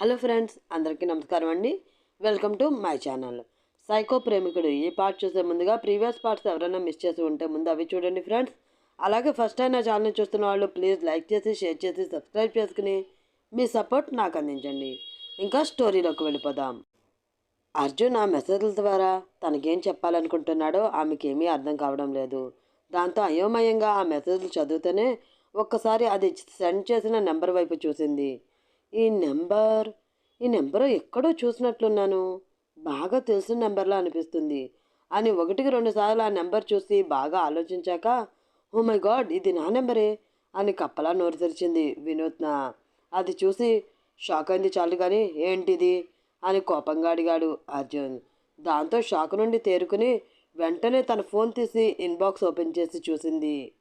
Hello friends అందరికీ నమస్కారం అండి. Welcome to my channel. Psycho ప్రేమికుడు ఈ పార్ట్ చూసే ముందుగా ప్రీవియస్ పార్ట్స్ ఎవరైనా మిస్ చేసి ఉంటే ముందు అవి చూడండి ఫ్రెండ్స్. అలాగే ఫస్ట్ టైం నా చూస్తున్న వాళ్ళు ప్లీజ్ లైక్ చేసి షేర్ చేసి సబ్స్క్రైబ్ చేసుకుని మీ సపోర్ట్ నాకు అందించండి. ఇంకా స్టోరీలోకి వెళ్ళిపోదాం. అర్జున్ ఆ మెసేజ్ల ద్వారా తనకేం చెప్పాలనుకుంటున్నాడో ఆమెకేమీ అర్థం కావడం లేదు. దాంతో అయోమయంగా ఆ మెసేజ్లు చదివితేనే ఒక్కసారి అది సెండ్ చేసిన నెంబర్ వైపు చూసింది. ఈ నెంబర్ ఈ నెంబర్ ఎక్కడో చూసినట్లున్నాను. బాగా తెలిసిన నెంబర్లా అనిపిస్తుంది. అని ఒకటికి రెండు సార్లు ఆ నెంబర్ చూసి బాగా ఆలోచించాక ఓ మై గాడ్ ఇది నా నెంబరే అని కప్పలా నోరు తెరిచింది వినూత్న. అది చూసి షాక్ అయింది చాలు కానీ ఏంటిది? అని కోపంగా అడిగాడు అర్జున్. దాంతో షాక్ నుండి తేరుకుని వెంటనే తన ఫోన్ తీసి ఇన్బాక్స్ ఓపెన్ చేసి చూసింది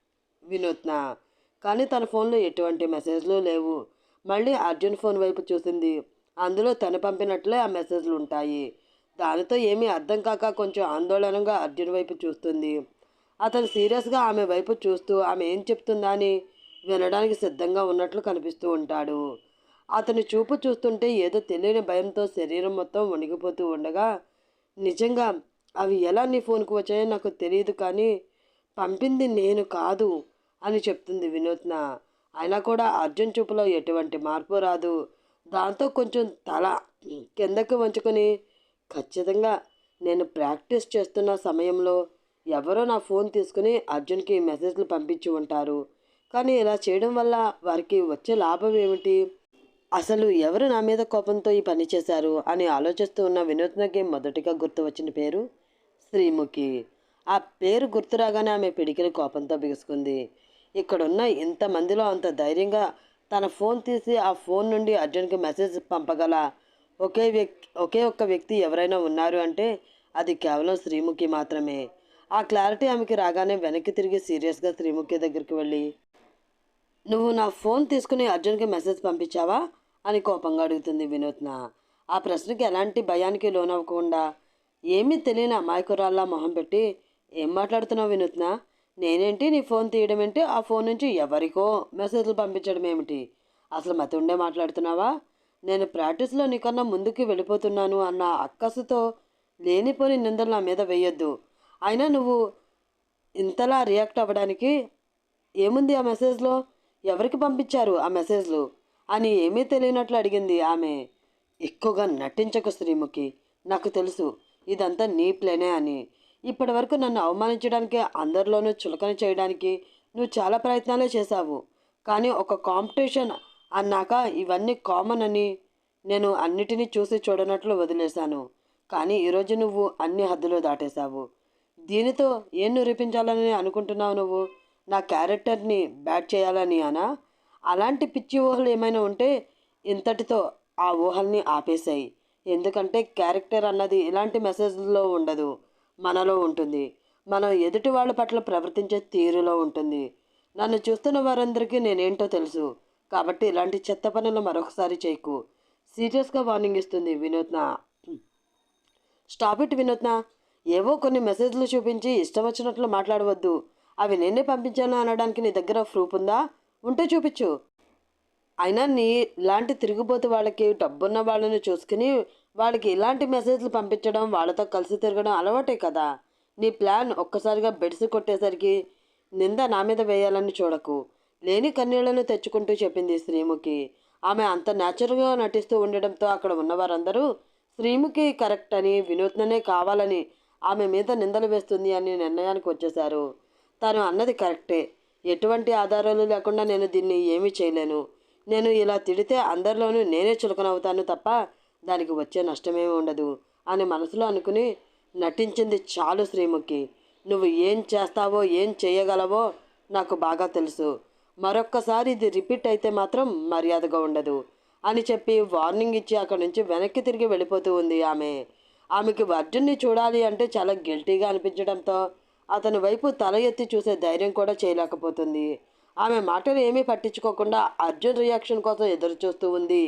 వినూత్న. కానీ తన ఫోన్లో ఎటువంటి మెసేజ్లు లేవు. మళ్ళీ అర్జున్ ఫోన్ వైపు చూసింది. అందులో తను పంపినట్లే ఆ మెసేజ్లు ఉంటాయి. దానితో ఏమీ అర్థం కాక కొంచెం ఆందోళనగా అర్జున్ వైపు చూస్తుంది. అతను సీరియస్గా ఆమె వైపు చూస్తూ ఆమె ఏం చెప్తుందా అని వినడానికి సిద్ధంగా ఉన్నట్లు కనిపిస్తూ ఉంటాడు. అతని చూపు చూస్తుంటే ఏదో తెలియని భయంతో శరీరం మొత్తం వణిగిపోతూ ఉండగా నిజంగా అవి ఎలా నీ ఫోన్కి వచ్చాయో నాకు తెలియదు కానీ పంపింది నేను కాదు అని చెప్తుంది వినూత్న. అయినా కూడా అర్జున్ చూపులో ఎటువంటి మార్పు రాదు. దాంతో కొంచెం తల కిందకు వంచుకొని ఖచ్చితంగా నేను ప్రాక్టీస్ చేస్తున్న సమయంలో ఎవరో నా ఫోన్ తీసుకుని అర్జున్కి మెసేజ్లు పంపించి ఉంటారు. కానీ ఇలా చేయడం వల్ల వారికి వచ్చే లాభం ఏమిటి? అసలు ఎవరు నా మీద కోపంతో ఈ పని చేశారు? అని ఆలోచిస్తూ ఉన్న వినూత్నకి మొదటిగా గుర్తు వచ్చిన పేరు శ్రీముఖి. ఆ పేరు గుర్తురాగానే ఆమె పిడికిలి కోపంతో బిగుసుకుంది. ఇక్కడున్న ఇంతమందిలో అంత ధైర్యంగా తన ఫోన్ తీసి ఆ ఫోన్ నుండి అర్జున్కి మెసేజ్ పంపగల. ఒకే వ్యక్తి ఒకే ఒక్క వ్యక్తి ఎవరైనా ఉన్నారు అంటే అది కేవలం శ్రీముఖి మాత్రమే. ఆ క్లారిటీ ఆమెకి రాగానే వెనక్కి తిరిగి సీరియస్గా శ్రీముఖి దగ్గరికి వెళ్ళి నువ్వు నా ఫోన్ తీసుకుని అర్జున్కి మెసేజ్ పంపించావా? అని కోపంగా అడుగుతుంది వినూత్న. ఆ ప్రశ్నకి ఎలాంటి భయానికి లోనవ్వకుండా ఏమీ తెలియని అమాయకురాల్లా మొహం పెట్టి ఏం మాట్లాడుతున్నావు వినూత్న? నేనేంటి నీ ఫోన్ తీయడం ఏంటి? ఆ ఫోన్ నుంచి ఎవరికో మెసేజ్లు పంపించడం ఏమిటి? అసలు మతుండే మాట్లాడుతున్నావా? నేను ప్రాక్టీస్లో నీకన్నా ముందుకు వెళ్ళిపోతున్నాను అన్న అక్కసుతో లేనిపోని నిందలు నా మీద వేయొద్దు. అయినా నువ్వు ఇంతలా రియాక్ట్ అవ్వడానికి ఏముంది ఆ మెసేజ్లో? ఎవరికి పంపించారు ఆ మెసేజ్లు? అని ఏమీ తెలియనట్లు అడిగింది ఆమె. ఎక్కువగా నటించకు శ్రీముఖి. నాకు తెలుసు ఇదంతా నీ ప్లేనే అని. ఇప్పటి వరకు నన్ను అవమానించడానికి అందరిలోనూ చులకన చేయడానికి నువ్వు చాలా ప్రయత్నాలే చేశావు. కానీ ఒక కాంపిటీషన్ అన్నాక ఇవన్నీ కామన్ అని నేను అన్నిటినీ చూసి చూడనట్లు వదిలేశాను. కానీ ఈరోజు నువ్వు అన్ని హద్దులు దాటేశావు. దీనితో ఏం నిరూపించాలని అనుకుంటున్నావు నువ్వు? నా క్యారెక్టర్ని బ్యాట్ చేయాలని అనా? అలాంటి పిచ్చి ఊహలు ఏమైనా ఉంటే ఇంతటితో ఆ ఊహల్ని ఆపేశాయి ఎందుకంటే క్యారెక్టర్ అన్నది ఇలాంటి మెసేజ్లో ఉండదు. మనలో ఉంటుంది. మనం ఎదుటి వాళ్ళ పట్ల ప్రవర్తించే తీరులో ఉంటుంది. నన్ను చూస్తున్న వారందరికీ నేనేంటో తెలుసు. కాబట్టి ఇలాంటి చెత్త పనులు మరొకసారి చేయకు. సీరియస్గా వార్నింగ్ ఇస్తుంది వినూత్న. స్టాప్ ఇట్ వినూత్న. ఏవో కొన్ని మెసేజ్లు చూపించి ఇష్టం వచ్చినట్లు మాట్లాడవద్దు. అవి నేనే పంపించాను అనడానికి నీ దగ్గర ప్రూఫ్ ఉందా? ఉంటే చూపించు. అయినా నీ లాంటి తిరిగిపోతే వాళ్ళకి డబ్బున్న వాళ్ళని చూసుకుని వాళ్ళకి ఇలాంటి మెసేజ్లు పంపించడం వాళ్ళతో కలిసి తిరగడం అలవాటే కదా. నీ ప్లాన్ ఒక్కసారిగా బెడిసి కొట్టేసరికి నింద నా మీద వేయాలని చూడకు. లేని కన్నీళ్ళను తెచ్చుకుంటూ చెప్పింది శ్రీముఖి. ఆమె అంత న్యాచురల్గా నటిస్తూ ఉండడంతో అక్కడ ఉన్నవారందరూ శ్రీముఖి కరెక్ట్ అని వినూత్ననే కావాలని ఆమె మీద నిందలు వేస్తుంది అని నిర్ణయానికి వచ్చేశారు. తను అన్నది కరెక్టే ఎటువంటి ఆధారాలు లేకుండా నేను దీన్ని ఏమీ చేయలేను. నేను ఇలా తిడితే అందరిలోనూ నేనే చులకనవుతాను తప్ప దానికి వచ్చే నష్టమేమి ఉండదు అని మనసులో అనుకుని నటించింది చాలు శ్రీముఖి. నువ్వు ఏం చేస్తావో ఏం చేయగలవో నాకు బాగా తెలుసు. మరొక్కసారి ఇది రిపీట్ అయితే మాత్రం మర్యాదగా ఉండదు అని చెప్పి వార్నింగ్ ఇచ్చి అక్కడి నుంచి వెనక్కి తిరిగి వెళ్ళిపోతూ ఉంది ఆమె. ఆమెకి అర్జున్ని చూడాలి అంటే చాలా గిల్టీగా అనిపించడంతో అతని వైపు తల ఎత్తి చూసే ధైర్యం కూడా చేయలేకపోతుంది. ఆమె మాటలు ఏమీ పట్టించుకోకుండా అర్జున్ రియాక్షన్ కోసం ఎదురు చూస్తూ ఉంది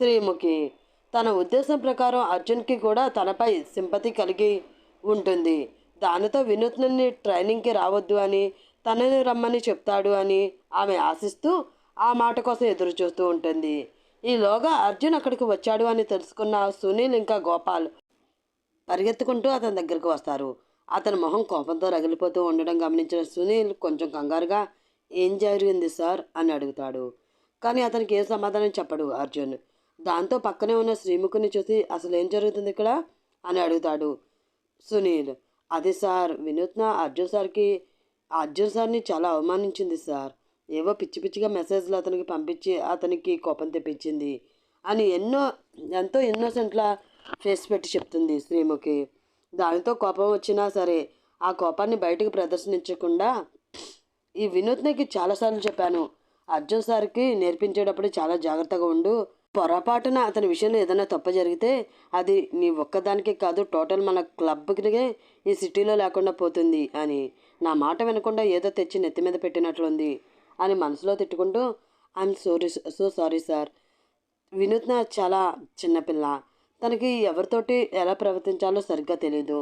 శ్రీముఖి. తన ఉద్దేశం ప్రకారం అర్జున్కి కూడా తనపై సింపతి కలిగి ఉంటుంది. దానితో వినూత్నని ట్రైనింగ్కి రావద్దు అని తనని రమ్మని చెప్తాడు అని ఆమె ఆశిస్తూ ఆ మాట కోసం ఎదురు చూస్తూ ఉంటుంది. ఈలోగా అర్జున్ అక్కడికి వచ్చాడు అని తెలుసుకున్న సునీల్ ఇంకా గోపాల్ పరిగెత్తుకుంటూ అతని దగ్గరికి వస్తారు. అతని మొహం కోపంతో రగిలిపోతూ ఉండడం గమనించిన సునీల్ కొంచెం కంగారుగా ఏం జరిగింది సార్? అని అడుగుతాడు. కానీ అతనికి ఏ సమాధానం చెప్పడు అర్జున్. దాంతో పక్కనే ఉన్న శ్రీముఖుని చూసి అసలు ఏం జరుగుతుంది ఇక్కడ? అని అడుగుతాడు సునీల్. అది సార్ వినూత్న అర్జున్ సార్కి అర్జున్ సార్ని చాలా అవమానించింది సార్. ఏవో పిచ్చి పిచ్చిగా మెసేజ్లు అతనికి పంపించి అతనికి కోపం తెప్పించింది అని ఎన్నో ఎంతో ఇన్నోసెంట్లా ఫేస్ పెట్టి చెప్తుంది శ్రీముఖి. దానితో కోపం వచ్చినా సరే ఆ కోపాన్ని బయటకు ప్రదర్శించకుండా ఈ వినూత్నకి చాలాసార్లు చెప్పాను. అర్జున్ సార్కి నేర్పించేటప్పుడు చాలా జాగ్రత్తగా ఉండు పొరపాటున అతని విషయంలో ఏదైనా తప్ప జరిగితే అది నీ ఒక్కదానికే కాదు టోటల్ మన క్లబ్కి ఈ సిటీలో లేకుండా పోతుంది అని. నా మాట వినకుండా ఏదో తెచ్చి నెత్తి మీద పెట్టినట్లుంది అని మనసులో తిట్టుకుంటూ I'm sorry so sorry sir Vinutna చాలా చిన్నపిల్ల తనకి ఎవరితోటి ఎలా ప్రవర్తించాలో సరిగ్గా తెలియదు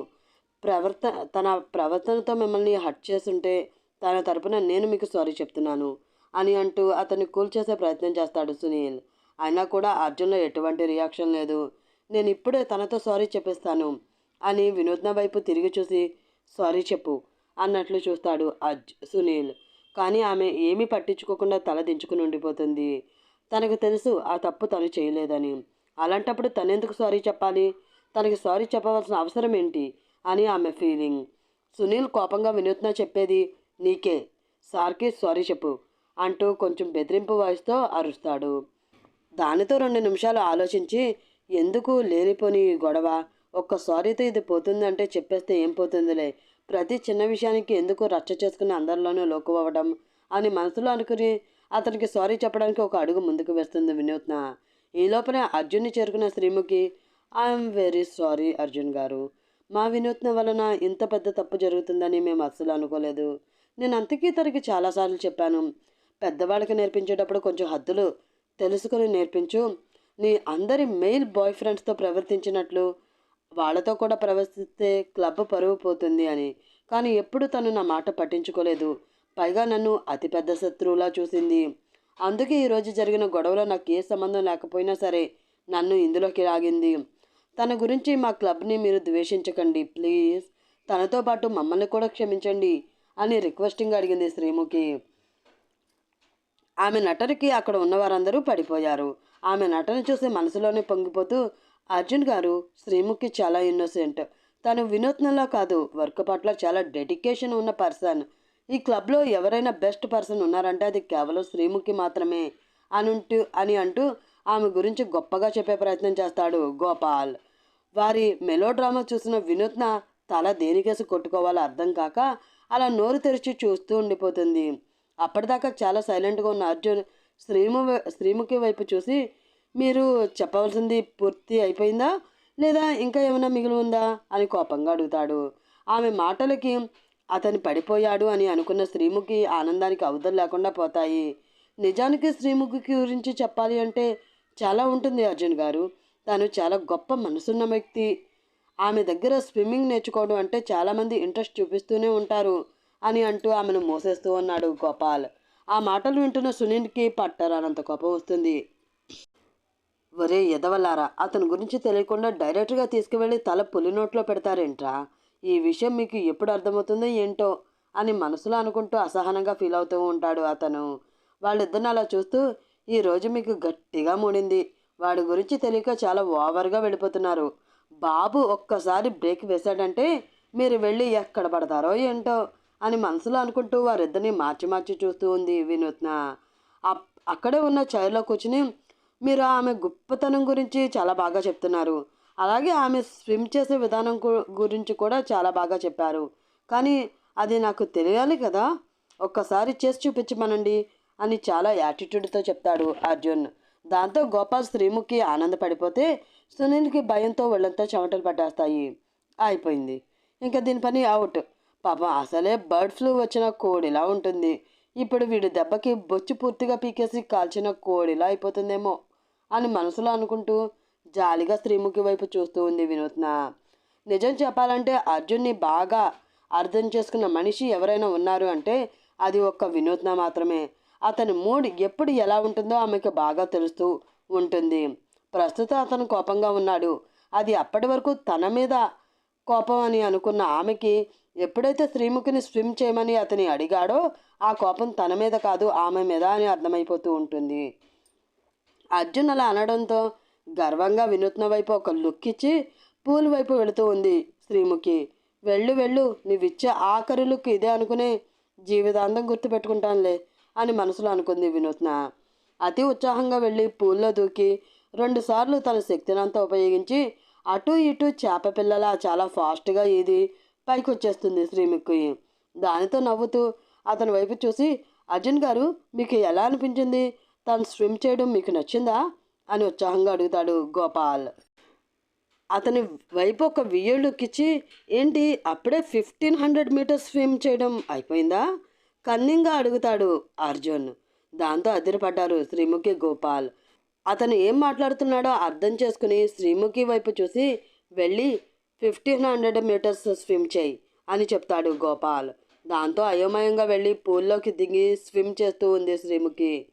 ప్రవర్త తన ప్రవర్తనతో మిమ్మల్ని హట్ చేస్తుంటే తన తరపున నేను మీకు సారీ చెప్తున్నాను అని అంటూ అతన్ని కూల్ చేసే ప్రయత్నం చేస్తాడు సునీల్. అయినా కూడా అర్జున్లో ఎటువంటి రియాక్షన్ లేదు. నేను ఇప్పుడే తనతో సారీ చెప్పిస్తాను అని వినూత్న వైపు తిరిగి చూసి సారీ చెప్పు అన్నట్లు చూస్తాడు అర్జ్ సునీల్. కానీ ఆమె ఏమీ పట్టించుకోకుండా తల దించుకుని ఉండిపోతుంది. తనకు తెలుసు ఆ తప్పు తను చేయలేదని. అలాంటప్పుడు తనెందుకు సారీ చెప్పాలి? తనకి సారీ చెప్పవలసిన అవసరం ఏంటి? అని ఆమె ఫీలింగ్. సునీల్ కోపంగా వినూత్న చెప్పేది నీకే. సార్కి సారీ చెప్పు అంటూ కొంచెం బెదిరింపు వాయిస్తో అరుస్తాడు. దానితో రెండు నిమిషాలు ఆలోచించి ఎందుకు లేనిపోని గొడవ? ఒక్క సారీతో ఇది పోతుందంటే చెప్పేస్తే ఏం పోతుందిలే? ప్రతి చిన్న విషయానికి ఎందుకు రచ్చ చేసుకుని అందరిలోనూ లోకు అవ్వడం అని మనసులో అనుకుని అతనికి సారీ చెప్పడానికి ఒక అడుగు ముందుకు వేస్తుంది వినూత్న. ఈ లోపలే అర్జున్ని చేరుకున్న Sreemukhi I'm very sorry Arjun గారు. మా వినూత్న వలన ఇంత పెద్ద తప్పు జరుగుతుందని మేము అస్సలు అనుకోలేదు. నేను అంతకీ తనకి చాలాసార్లు చెప్పాను. పెద్దవాళ్ళకి నేర్పించేటప్పుడు కొంచెం హద్దులు తెలుసుకొని నేర్పించు. నీ అందరి మెయిల్ బాయ్ ఫ్రెండ్స్తో ప్రవర్తించినట్లు వాళ్ళతో కూడా ప్రవర్తిస్తే క్లబ్ పరువు పోతుంది అని. కానీ ఎప్పుడు తను నా మాట పట్టించుకోలేదు. పైగా నన్ను అతిపెద్ద శత్రువులా చూసింది. అందుకే ఈరోజు జరిగిన గొడవలో నాకు ఏ సంబంధం లేకపోయినా సరే నన్ను ఇందులోకి లాగింది. తన గురించి మా క్లబ్ని మీరు ద్వేషించకండి ప్లీజ్. తనతో పాటు మమ్మల్ని కూడా క్షమించండి అని రిక్వెస్టింగ్ అడిగింది శ్రీముఖి. ఆమె నటనకి అక్కడ ఉన్నవారందరూ పడిపోయారు. ఆమె నటన చూసి మనసులోనే పొంగిపోతూ అర్జున్ గారు శ్రీముఖి చాలా ఇన్నోసెంట్. తను వినూత్నంలో కాదు వర్క్ పట్ల చాలా డెడికేషన్ ఉన్న పర్సన్. ఈ క్లబ్లో ఎవరైనా బెస్ట్ పర్సన్ ఉన్నారంటే అది కేవలం శ్రీముఖి మాత్రమే అనుంటూ అని అంటూ ఆమె గురించి గొప్పగా చెప్పే ప్రయత్నం చేస్తాడు గోపాల్. వారి మెలో డ్రామా చూసిన వినూత్న తల దేనికేసి కొట్టుకోవాలో అర్థం కాక అలా నోరు తెరిచి చూస్తూ ఉండిపోతుంది. అప్పటిదాకా చాలా సైలెంట్గా ఉన్న అర్జున్ శ్రీము శ్రీముఖి వైపు చూసి మీరు చెప్పవలసింది పూర్తి అయిపోయిందా? లేదా ఇంకా ఏమైనా మిగిలి ఉందా? అని కోపంగా అడుగుతాడు. ఆమె మాటలకి అతని పడిపోయాడు అని అనుకున్న శ్రీముఖి ఆనందానికి అవధులు లేకుండా పోతాయి. నిజానికి శ్రీముఖి గురించి చెప్పాలి అంటే చాలా ఉంటుంది అర్జున్ గారు. తను చాలా గొప్ప మనసున్న వ్యక్తి. ఆమె దగ్గర స్విమ్మింగ్ నేర్చుకోవడం అంటే చాలామంది ఇంట్రెస్ట్ చూపిస్తూనే ఉంటారు. అని అంటూ ఆమెను మోసేస్తూ ఉన్నాడు గోపాల్. ఆ మాటలు వింటున్న సునీల్కి పట్టరానంత కోపం వస్తుంది. ఒరే ఎదవల్లారా అతని గురించి తెలియకుండా డైరెక్ట్గా తీసుకువెళ్ళి తల పులి నోట్లో పెడతారేంట్రా? ఈ విషయం మీకు ఎప్పుడు అర్థమవుతుందో ఏంటో అని మనసులో అనుకుంటూ అసహనంగా ఫీల్ అవుతూ ఉంటాడు అతను. వాళ్ళిద్దరిని అలా చూస్తూ ఈ రోజు మీకు గట్టిగా మూడింది. వాడి గురించి తెలియక చాలా ఓవర్గా వెళ్ళిపోతున్నారు. బాబు ఒక్కసారి బ్రేక్ వేశాడంటే మీరు వెళ్ళి ఎక్కడ పడతారో ఏంటో అని మనసులో అనుకుంటూ వారిద్దరిని మార్చి మార్చి చూస్తూ ఉంది వినూత్న. అక్కడే ఉన్న చైర్లో కూర్చుని మీరు ఆమె గొప్పతనం గురించి చాలా బాగా చెప్తున్నారు. అలాగే ఆమె స్విమ్ చేసే విధానం గురించి కూడా చాలా బాగా చెప్పారు. కానీ అది నాకు తెలియాలి కదా. ఒక్కసారి చేసి చూపించమనండి అని చాలా యాటిట్యూడ్తో చెప్తాడు అర్జున్. దాంతో గోపాల్ శ్రీముఖి ఆనందపడిపోతే సునీల్కి భయంతో వెళ్ళంతా చెమటలు పట్టేస్తాయి. అయిపోయింది. ఇంకా దీని పని అవుట్. పాపం అసలే బర్డ్ ఫ్లూ వచ్చిన కోడిలా ఉంటుంది. ఇప్పుడు వీడి దెబ్బకి బొచ్చు పూర్తిగా పీకేసి కాల్చిన కోడిలా అయిపోతుందేమో అని మనసులో అనుకుంటూ జాలిగా శ్రీముఖి వైపు చూస్తూ ఉంది వినూత్న. నిజం చెప్పాలంటే అర్జున్ని బాగా అర్థం చేసుకున్న మనిషి ఎవరైనా ఉన్నారు అంటే అది ఒక్క వినూత్న మాత్రమే. అతని మూడ్ ఎప్పుడు ఎలా ఉంటుందో ఆమెకు బాగా తెలుస్తూ ఉంటుంది. ప్రస్తుతం అతను కోపంగా ఉన్నాడు. అది అప్పటి వరకు తన మీద కోపం అని అనుకున్న ఆమెకి ఎప్పుడైతే శ్రీముఖిని స్విమ్ చేయమని అతని అడిగాడో ఆ కోపం తన మీద కాదు ఆమె మీద అని అర్థమైపోతూ ఉంటుంది. అర్జున్ అలా అనడంతో గర్వంగా వినూత్న వైపు ఒక లుక్ ఇచ్చి పూల్ వైపు వెళుతూ ఉంది శ్రీముఖి. వెళ్ళు వెళ్ళు నీవిచ్చే ఆఖరి లుక్ ఇదే అనుకునే జీవితాంతం గుర్తుపెట్టుకుంటానులే అని మనసులో అనుకుంది వినూత్న. అతి ఉత్సాహంగా వెళ్ళి పూల్లో దూకి రెండుసార్లు తన శక్తినంతా ఉపయోగించి అటు ఇటు చేప పిల్లలా చాలా ఫాస్ట్గా ఈది పైకి వచ్చేస్తుంది శ్రీముఖి. దానితో నవ్వుతూ అతని వైపు చూసి అర్జున్ గారు మీకు ఎలా అనిపించింది? తను స్విమ్ చేయడం మీకు నచ్చిందా? అని ఉత్సాహంగా అడుగుతాడు గోపాల్. అతని వైపు ఒక వియ్యళ్ళుకిచ్చి ఏంటి అప్పుడే ఫిఫ్టీన్ హండ్రెడ్ మీటర్స్ స్విమ్ చేయడం అయిపోయిందా? కన్నింగా అడుగుతాడు అర్జున్. దాంతో అదిరిపడ్డారు శ్రీముఖి గోపాల్. అతను ఏం మాట్లాడుతున్నాడో అర్థం చేసుకుని శ్రీముఖి వైపు చూసి వెళ్ళి ఫిఫ్టీన్ హండ్రెడ్ మీటర్స్ స్విమ్ చేయి అని చెప్తాడు గోపాల్. దాంతో అయోమయంగా వెళ్ళి పూల్లోకి దిగి స్విమ్ చేస్తూ ఉంది శ్రీముఖి.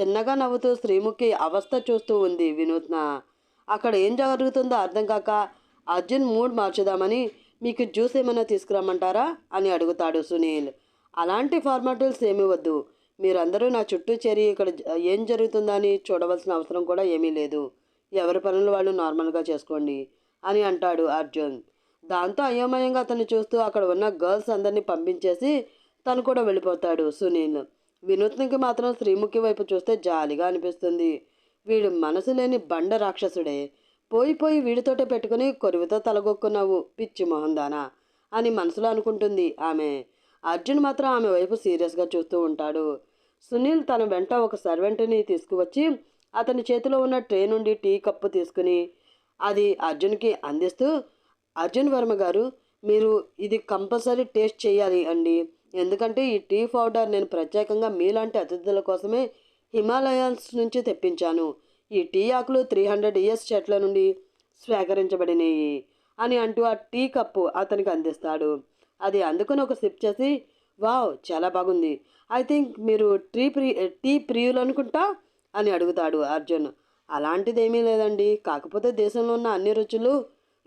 చిన్నగా నవ్వుతూ శ్రీముఖి అవస్థ చూస్తూ ఉంది వినూత్న. అక్కడ ఏం జరుగుతుందో అర్థం కాక అర్జున్ మూడ్ మార్చుదామని మీకు జ్యూస్ ఏమైనా తీసుకురమ్మంటారా? అని అడుగుతాడు సునీల్. అలాంటి ఫార్మాలిటీస్ ఏమి వద్దు. మీరందరూ నా చుట్టూ చేరి ఇక్కడ ఏం జరుగుతుందని చూడవలసిన అవసరం కూడా ఏమీ లేదు. ఎవరి పనులు వాళ్ళు నార్మల్గా చేసుకోండి అని అంటాడు అర్జున్. దాంతో అయోమయంగా అతన్ని చూస్తూ అక్కడ ఉన్న గర్ల్స్ అందరినీ పంపించేసి తను కూడా వెళ్ళిపోతాడు సునీల్. వినూత్నకి మాత్రం శ్రీముఖి వైపు చూస్తే జాలిగా అనిపిస్తుంది. వీడు మనసు లేని బండ రాక్షసుడే. పోయి పోయి వీడితోటే పెట్టుకుని కొరివితో తలగొక్కున్నావు పిచ్చి మొహందానా అని మనసులో అనుకుంటుంది ఆమె. అర్జున్ మాత్రం ఆమె వైపు సీరియస్గా చూస్తూ ఉంటాడు. సునీల్ తన వెంట ఒక సర్వెంట్ని తీసుకువచ్చి అతని చేతిలో ఉన్న ట్రే నుండి టీ కప్పు తీసుకుని అది అర్జున్కి అందిస్తూ అర్జున్ వర్మ గారు మీరు ఇది కంపల్సరీ టేస్ట్ చేయాలి అండి. ఎందుకంటే ఈ టీ పౌడర్ నేను ప్రత్యేకంగా మీలాంటి అతిథుల కోసమే హిమాలయన్స్ నుంచి తెప్పించాను. ఈ టీ ఆకులు త్రీ హండ్రెడ్ ఇయర్స్ చెట్ల నుండి స్వీకరించబడినాయి అని అంటూ ఆ టీ కప్పు అతనికి అందిస్తాడు. అది అందుకుని ఒక సిప్ చేసి వావ్ చాలా బాగుంది. ఐ థింక్ మీరు టీ ప్రి టీ ప్రియులు అనుకుంటా అని అడుగుతాడు అర్జున్. అలాంటిదేమీ లేదండి. కాకపోతే దేశంలో ఉన్న అన్ని రుచులు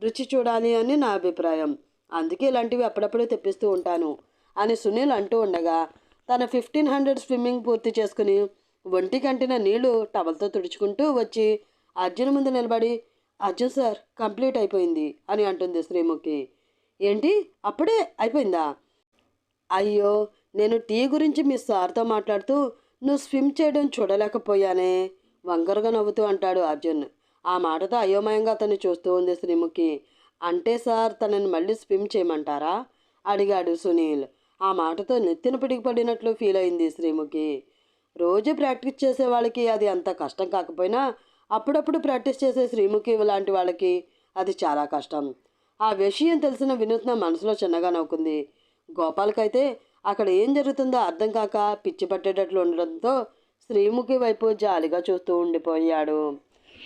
రుచి చూడాలి అని నా అభిప్రాయం. అందుకే ఇలాంటివి అప్పుడప్పుడు తెప్పిస్తూ ఉంటాను అని సునీల్ అంటూ ఉండగా తన ఫిఫ్టీన్ హండ్రెడ్ స్విమ్మింగ్ పూర్తి చేసుకుని ఒంటి కంటిన నీళ్ళు టవల్తో తుడుచుకుంటూ వచ్చి అర్జున్ ముందు నిలబడి అర్జున్ సార్ కంప్లీట్ అయిపోయింది అని అంటుంది శ్రీముఖి. ఏంటి? అప్పుడే అయిపోయిందా? అయ్యో నేను టీ గురించి మీ సార్తో మాట్లాడుతూ నువ్వు స్విమ్ చేయడం చూడలేకపోయానే? వంకరగా నవ్వుతూ అంటాడు అర్జున్. ఆ మాటతో అయోమయంగా అతన్ని చూస్తూ ఉంది శ్రీముఖి. అంటే సార్ తనని మళ్ళీ స్విమ్ చేయమంటారా? అడిగాడు సునీల్. ఆ మాటతో నెత్తిన పిడిగిపడినట్లు ఫీల్ అయింది శ్రీముఖి. రోజు ప్రాక్టీస్ చేసే వాళ్ళకి అది అంత కష్టం కాకపోయినా అప్పుడప్పుడు ప్రాక్టీస్ చేసే శ్రీముఖి లాంటి వాళ్ళకి అది చాలా కష్టం. ఆ విషయం తెలిసిన వినూత్న మనసులో చిన్నగా నవ్వుకుంది. గోపాల్కైతే అక్కడ ఏం జరుగుతుందో అర్థం కాక పిచ్చి పట్టేటట్లు ఉండడంతో శ్రీముఖి వైపు జాలిగా చూస్తూ ఉండిపోయాడు.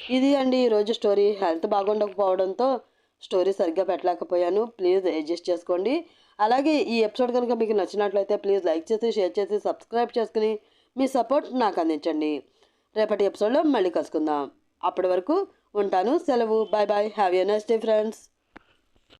ఇది అండి ఈరోజు స్టోరీ. హెల్త్ బాగుండకపోవడంతో స్టోరీ సరిగ్గా పెట్టలేకపోయాను. ప్లీజ్ అడ్జస్ట్ చేసుకోండి. అలాగే ఈ ఎపిసోడ్ కనుక మీకు నచ్చినట్లయితే ప్లీజ్ లైక్ చేసి షేర్ చేసి సబ్స్క్రైబ్ చేసుకుని మీ సపోర్ట్ నాకు అందించండి. రేపటి ఎపిసోడ్లో మళ్ళీ కలుసుకుందాం. అప్పటి వరకు ఉంటాను. సెలవు. Bye bye. Have a nice day friends.